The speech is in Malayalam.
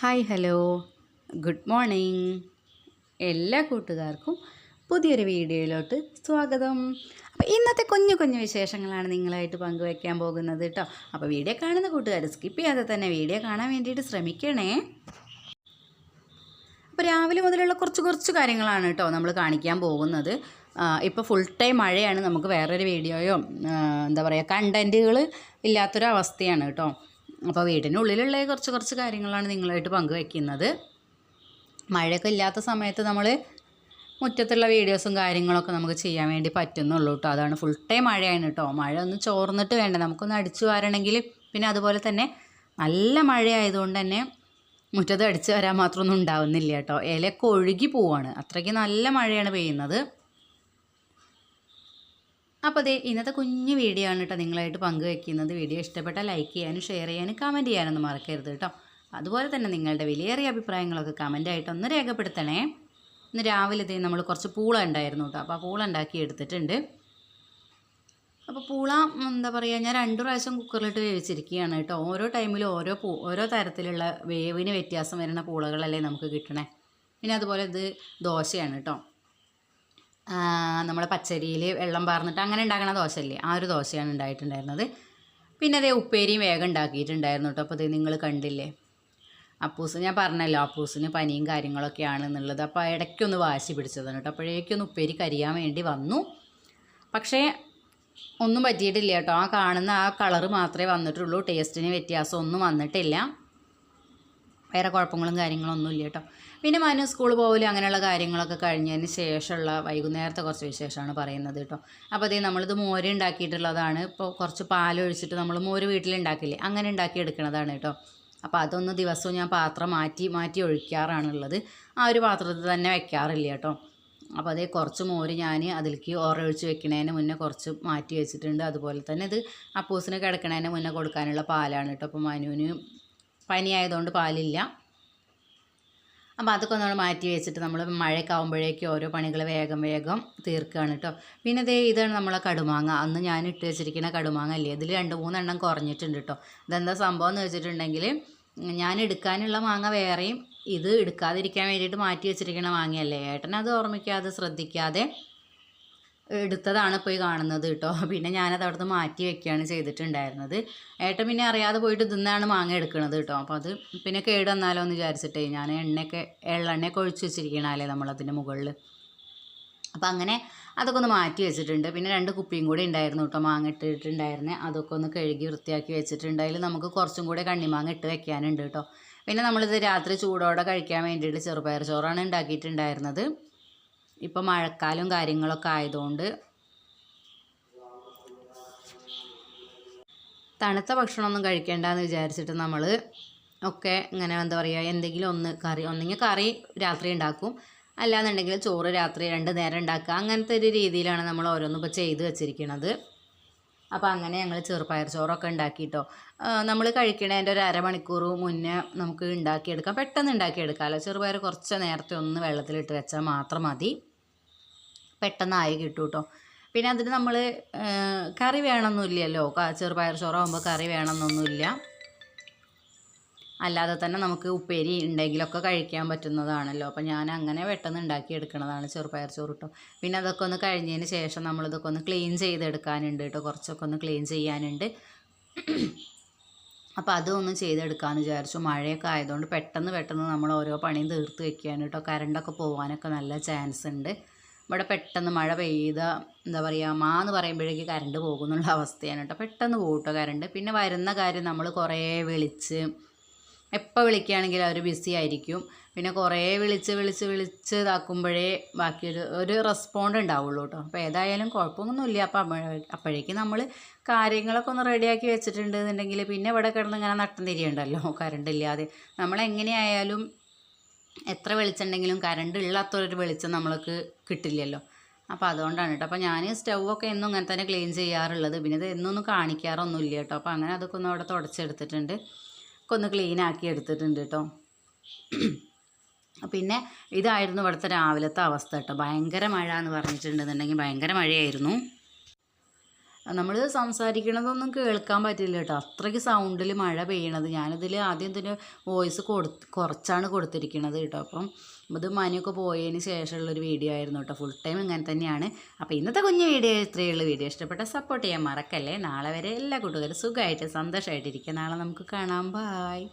Hi hello. Good morning. എല്ലാ കൂട്ടുകാർക്കും പുതിയൊരു വീഡിയോയിലോട്ട് സ്വാഗതം. അപ്പോൾ ഇന്നത്തെ കുഞ്ഞു കുഞ്ഞു വിശേഷങ്ങളാണ് നിങ്ങളായിട്ട് പങ്കുവയ്ക്കാൻ പോകുന്നത് കേട്ടോ അപ്പോൾ വീഡിയോ കാണുന്ന കൂട്ടുകാർ സ്കിപ്പ് ചെയ്യാതെ തന്നെ വീഡിയോ കാണാൻ വേണ്ടിയിട്ട് ശ്രമിക്കണേ. അപ്പോൾ രാവിലെ മുതലുള്ള കുറച്ച് കുറച്ച് കാര്യങ്ങളാണ് കേട്ടോ നമ്മൾ കാണിക്കാൻ പോകുന്നത്. ഇപ്പോൾ ഫുൾ ടൈം മഴയാണ്. നമുക്ക് വേറൊരു വീഡിയോയോ എന്താ പറയുക കണ്ടന്റുകൾ ഇല്ലാത്തൊരവസ്ഥയാണ് കേട്ടോ അപ്പോൾ വീടിനുള്ളിലുള്ള കുറച്ച് കുറച്ച് കാര്യങ്ങളാണ് നിങ്ങളായിട്ട് പങ്കുവയ്ക്കുന്നത് മഴയൊക്കെ ഇല്ലാത്ത സമയത്ത് നമ്മൾ മുറ്റത്തുള്ള വീഡിയോസും കാര്യങ്ങളൊക്കെ നമുക്ക് ചെയ്യാൻ വേണ്ടി പറ്റുന്നുള്ളൂ കേട്ടോ. അതാണ് ഫുൾ ടൈം മഴയാണ് കേട്ടോ. മഴ ഒന്ന് ചോർന്നിട്ട് വേണ്ട. നമുക്കൊന്ന് അടിച്ചു വാരണമെങ്കിൽ പിന്നെ അതുപോലെ തന്നെ നല്ല മഴയായതുകൊണ്ട് തന്നെ മുറ്റത്ത് അടിച്ചു വരാൻ മാത്രമൊന്നും ഉണ്ടാവുന്നില്ല കേട്ടോ. ഇലയൊക്കെ ഒഴുകി പോവാണ്. അത്രയ്ക്ക് നല്ല മഴയാണ് പെയ്യുന്നത്. അപ്പോൾ അതെ ഇന്നത്തെ കുഞ്ഞു വീഡിയോ ആണ് കേട്ടോ നിങ്ങളായിട്ട് പങ്കുവെക്കുന്നത്. വീഡിയോ ഇഷ്ടപ്പെട്ട ലൈക്ക് ചെയ്യാനും ഷെയർ ചെയ്യാനും കമന്റ് ചെയ്യാനൊന്നും മറക്കരുത് കേട്ടോ. അതുപോലെ തന്നെ നിങ്ങളുടെ വിലയേറിയ അഭിപ്രായങ്ങളൊക്കെ കമന്റായിട്ടൊന്ന് രേഖപ്പെടുത്തണേ. ഇന്ന് രാവിലെ ഇതേ നമ്മൾ കുറച്ച് പൂള ഉണ്ടായിരുന്നു കേട്ടോ. അപ്പോൾ ആ പൂള ഉണ്ടാക്കി എടുത്തിട്ടുണ്ട്. അപ്പോൾ പൂള എന്താ പറയുക ഞാൻ രണ്ടു പ്രാവശ്യം കുക്കറിലിട്ട് വേവിച്ചിരിക്കുകയാണ് കേട്ടോ. ഓരോ ടൈമിലും ഓരോ പൂ ഓരോ തരത്തിലുള്ള വേവിന് വ്യത്യാസം വരുന്ന പൂളകളല്ലേ നമുക്ക് കിട്ടണേ. പിന്നെ അതുപോലെ ഇത് ദോശയാണ് കേട്ടോ. നമ്മൾ പച്ചരിയിൽ വെള്ളം പാർന്നിട്ട് അങ്ങനെ ഉണ്ടാക്കണ ദോശയില്ലേ? ആ ഒരു ദോശയാണ് ഉണ്ടായിട്ടുണ്ടായിരുന്നത്. പിന്നെ അതേ ഉപ്പേരിയും വേഗം ഉണ്ടാക്കിയിട്ടുണ്ടായിരുന്നു കേട്ടോ. അപ്പോൾ ഇത് നിങ്ങൾ കണ്ടില്ലേ? അപ്പൂസ് ഞാൻ പറഞ്ഞല്ലോ അപ്പൂസിന് പനിയും കാര്യങ്ങളൊക്കെയാണ് ആണെന്നുള്ളത് അപ്പോൾ ഇടയ്ക്കൊന്ന് വാശി പിടിച്ചതാണ് കേട്ടോ. അപ്പോഴേക്കൊന്ന് ഉപ്പേരി കരിയാൻ വേണ്ടി വന്നു. പക്ഷേ ഒന്നും പറ്റിയിട്ടില്ല കേട്ടോ. ആ കാണുന്ന ആ കളറ് മാത്രമേ വന്നിട്ടുള്ളൂ. ടേസ്റ്റിന് വ്യത്യാസം ഒന്നും വന്നിട്ടില്ല. വേറെ കുഴപ്പങ്ങളും കാര്യങ്ങളൊന്നും ഇല്ല കേട്ടോ. പിന്നെ മനു സ്കൂൾ പോകലും അങ്ങനെയുള്ള കാര്യങ്ങളൊക്കെ കഴിഞ്ഞതിന് ശേഷമുള്ള വൈകുന്നേരത്തെ കുറച്ച് വിശേഷമാണ് പറയുന്നത് കേട്ടോ. അപ്പോൾ അതേ നമ്മളിത് മോര് ഉണ്ടാക്കിയിട്ടുള്ളതാണ്. ഇപ്പോൾ കുറച്ച് പാലൊഴിച്ചിട്ട് നമ്മൾ മോര് വീട്ടിലുണ്ടാക്കില്ലേ അങ്ങനെ ഉണ്ടാക്കി എടുക്കുന്നതാണ് കേട്ടോ. അപ്പോൾ അതൊന്ന് ദിവസവും ഞാൻ പാത്രം മാറ്റി മാറ്റി ഒഴിക്കാറാണുള്ളത്. ആ ഒരു പാത്രത്തിൽ തന്നെ വെക്കാറില്ല കേട്ടോ. അപ്പോൾ അതേ കുറച്ച് മോര് ഞാൻ അതിലേക്ക് ഓറൊഴിച്ച് വെക്കണതിന് മുന്നേ കുറച്ച് മാറ്റി വെച്ചിട്ടുണ്ട്. അതുപോലെ തന്നെ ഇത് അപ്പൂസിന് കിടക്കണതിന് മുന്നേ കൊടുക്കാനുള്ള പാലാണ് കേട്ടോ. അപ്പോൾ മനുവിന് പനിയായതുകൊണ്ട് പാലില്ല. അപ്പോൾ അതൊക്കെ നമ്മൾ മാറ്റി വെച്ചിട്ട് നമ്മൾ മഴയൊക്കെ ആകുമ്പോഴേക്കും ഓരോ പണികൾ വേഗം വേഗം തീർക്കുകയാണ് കേട്ടോ പിന്നെ ഇതേ ഇതാണ് നമ്മളെ കടുമാങ്ങ. അന്ന് ഞാൻ ഇട്ട് വെച്ചിരിക്കുന്ന കടുമാങ്ങ അല്ലേ? ഇതിൽ രണ്ട് മൂന്നെണ്ണം കുറഞ്ഞിട്ടുണ്ട് കേട്ടോ ഇതെന്താ സംഭവം എന്ന് വെച്ചിട്ടുണ്ടെങ്കിൽ ഞാൻ എടുക്കാനുള്ള മാങ്ങ വേറെയും ഇത് എടുക്കാതിരിക്കാൻ വേണ്ടിയിട്ട് മാറ്റി വെച്ചിരിക്കുന്ന മാങ്ങയല്ലേ? ഏട്ടനത് ഓർമ്മിക്കാതെ ശ്രദ്ധിക്കാതെ എടുത്തതാണ് പോയി കാണുന്നത് കേട്ടോ. പിന്നെ ഞാനത് അവിടുന്ന് മാറ്റി വെക്കുകയാണ് ചെയ്തിട്ടുണ്ടായിരുന്നത്. ഏട്ടൻ പിന്നെ അറിയാതെ പോയിട്ട് ഇതിന്നാണ് മാങ്ങ എടുക്കുന്നത് കേട്ടോ. അപ്പോൾ അത് പിന്നെ കേട് വന്നാലോ എന്ന് വിചാരിച്ചിട്ടേ ഞാൻ എണ്ണയൊക്കെ എള്ളെണ്ണയൊക്കെ ഒഴിച്ച് വെച്ചിരിക്കണല്ലേ നമ്മളതിന്റെ മുകളിൽ. അപ്പോൾ അങ്ങനെ അതൊക്കെ ഒന്ന് മാറ്റി വെച്ചിട്ടുണ്ട്. പിന്നെ രണ്ട് കുപ്പിയും കൂടി ഉണ്ടായിരുന്നു കേട്ടോ മാങ്ങ ഇട്ടിട്ടുണ്ടായിരുന്നെ. അതൊക്കെ ഒന്ന് കഴുകി വൃത്തിയാക്കി വെച്ചിട്ടുണ്ട്. നമുക്ക് കുറച്ചും കൂടെ കണ്ണിമാങ്ങ ഇട്ട് വെക്കാനുണ്ട് കേട്ടോ. പിന്നെ നമ്മളിത് രാത്രി ചൂടോടെ കഴിക്കാൻ വേണ്ടിയിട്ട് ചെറുപയർ ചോറാണ് ഉണ്ടാക്കിയിട്ടുണ്ടായിരുന്നത്. ഇപ്പോൾ മഴക്കാലം കാര്യങ്ങളൊക്കെ ആയതുകൊണ്ട് തണുത്ത ഭക്ഷണമൊന്നും കഴിക്കേണ്ടെന്ന് വിചാരിച്ചിട്ട് നമ്മൾ ഒക്കെ ഇങ്ങനെ എന്താ പറയുക എന്തെങ്കിലും ഒന്ന് കറി ഒന്നെങ്കിൽ കറി രാത്രി ഉണ്ടാക്കും. അല്ലാന്നുണ്ടെങ്കിൽ ചോറ് രാത്രി രണ്ട് നേരം ഉണ്ടാക്കുക. അങ്ങനത്തെ ഒരു രീതിയിലാണ് നമ്മൾ ഓരോന്നും ഇപ്പോൾ ചെയ്ത് വെച്ചിരിക്കുന്നത് അപ്പോൾ അങ്ങനെ ഞങ്ങൾ ചെറുപയർ ചോറൊക്കെ ഉണ്ടാക്കിയിട്ടോ നമ്മൾ കഴിക്കണതിന്റെ ഒരു അരമണിക്കൂർ മുന്നേ നമുക്ക് ഉണ്ടാക്കിയെടുക്കാം. പെട്ടെന്ന് ഉണ്ടാക്കിയെടുക്കാമല്ലോ. ചെറുപയർ കുറച്ച് നേരത്തെ ഒന്ന് വെള്ളത്തിലിട്ട് വെച്ചാൽ മാത്രം മതി. പെട്ടെന്നായി കിട്ടും കേട്ടോ പിന്നെ അതിന് നമ്മൾ കറി വേണമെന്നില്ലല്ലോ ചെറുപയർ ചോറാകുമ്പോൾ കറി വേണമെന്നൊന്നുമില്ല അല്ലാതെ തന്നെ നമുക്ക് ഉപ്പേരി ഉണ്ടെങ്കിലൊക്കെ കഴിക്കാൻ പറ്റുന്നതാണല്ലോ. അപ്പോൾ ഞാൻ അങ്ങനെ പെട്ടെന്ന് ഉണ്ടാക്കി എടുക്കുന്നതാണ് ചെറുപയർ ചോറ് കേട്ടോ പിന്നെ അതൊക്കെ ഒന്ന് കഴിഞ്ഞതിന് ശേഷം നമ്മളിതൊക്കെ ഒന്ന് ക്ലീൻ ചെയ്തെടുക്കാനുണ്ട് കേട്ടോ കുറച്ചൊക്കെ ഒന്ന് ക്ലീൻ ചെയ്യാനുണ്ട്. അപ്പോൾ അതൊന്നും ചെയ്തെടുക്കാമെന്ന് വിചാരിച്ചു. മഴയൊക്കെ ആയതുകൊണ്ട് പെട്ടെന്ന് പെട്ടെന്ന് നമ്മൾ ഓരോ പണിയും തീർത്ത് വെക്കുകയാണ് കേട്ടോ കറണ്ടൊക്കെ പോകാനൊക്കെ നല്ല ചാൻസ് ഉണ്ട്. ഇവിടെ പെട്ടെന്ന് മഴ പെയ്ത എന്താ പറയുക മാ എന്ന് പറയുമ്പോഴേക്ക് കറണ്ട് പോകുന്നുള്ള അവസ്ഥയാണ് കേട്ടോ. പെട്ടെന്ന് പോകും കേട്ടോ കറണ്ട് പിന്നെ വരുന്ന കാര്യം നമ്മൾ കുറേ വിളിച്ച് എപ്പോൾ വിളിക്കുകയാണെങ്കിലും അവർ ബിസി ആയിരിക്കും. പിന്നെ കുറേ വിളിച്ച് വിളിച്ച് വിളിച്ച് ഇതാക്കുമ്പോഴേ ബാക്കിയൊരു ഒരു റെസ്പോണ്ട് ഉണ്ടാവുള്ളൂ കേട്ടോ. അപ്പോൾ ഏതായാലും കുഴപ്പമൊന്നുമില്ല. അപ്പോൾ അപ്പോഴേ- അപ്പോഴേക്ക് നമ്മൾ കാര്യങ്ങളൊക്കെ ഒന്ന് റെഡിയാക്കി വെച്ചിട്ടുണ്ടെന്നുണ്ടെങ്കിൽ പിന്നെ ഇവിടെ കിടന്ന് ഇങ്ങനെ നട്ടം തിരിയുണ്ടല്ലോ. കറണ്ട് ഇല്ലാതെ. നമ്മൾ എങ്ങനെയായാലും എത്ര വെളിച്ചുണ്ടെങ്കിലും കറണ്ട് ഇല്ലാത്തൊരു വെളിച്ചം നമ്മൾക്ക് കിട്ടില്ലല്ലോ. അപ്പോൾ അതുകൊണ്ടാണ് കേട്ടോ അപ്പോൾ ഞാൻ സ്റ്റൗവൊക്കെ എന്നും ഇങ്ങനെ തന്നെ ക്ലീൻ ചെയ്യാറുള്ളത്. പിന്നെ ഇത് എന്നൊന്നും കാണിക്കാറൊന്നുമില്ല കേട്ടോ അപ്പോൾ അങ്ങനെ അതൊക്കെ ഒന്ന് അവിടെ തുടച്ചെടുത്തിട്ടുണ്ട്. ഒക്കെ ഒന്ന് ക്ലീൻ ആക്കി എടുത്തിട്ടുണ്ട് കേട്ടോ പിന്നെ ഇതായിരുന്നു ഇവിടുത്തെ രാവിലത്തെ അവസ്ഥ കേട്ടോ ഭയങ്കര മഴ എന്ന് പറഞ്ഞിട്ടുണ്ടെന്നുണ്ടെങ്കിൽ ഭയങ്കര മഴയായിരുന്നു. നമ്മൾ സംസാരിക്കണതൊന്നും കേൾക്കാൻ പറ്റില്ല കേട്ടോ. അത്രയ്ക്ക് സൗണ്ടിൽ മഴ പെയ്യണത്. ഞാനിതിൽ ആദ്യം തന്നെ വോയിസ് കൊടു കുറച്ചാണ് കൊടുത്തിരിക്കുന്നത് കേട്ടോ. അപ്പം ഇത് മനിയൊക്കെ പോയതിന് ശേഷമുള്ളൊരു വീഡിയോ ആയിരുന്നു കേട്ടോ. ഫുൾ ടൈം ഇങ്ങനെ തന്നെയാണ്. അപ്പോൾ ഇന്നത്തെ കുഞ്ഞു വീഡിയോ ഇത്രയുള്ള വീഡിയോ ഇഷ്ടപ്പെട്ട സപ്പോർട്ട് ചെയ്യാൻ മറക്കല്ലേ? നാളെ വരെ എല്ലാ കൂട്ടുകാരും സുഖമായിട്ട് സന്തോഷമായിട്ടിരിക്കുക നാളെ നമുക്ക് കാണാം. ബായ്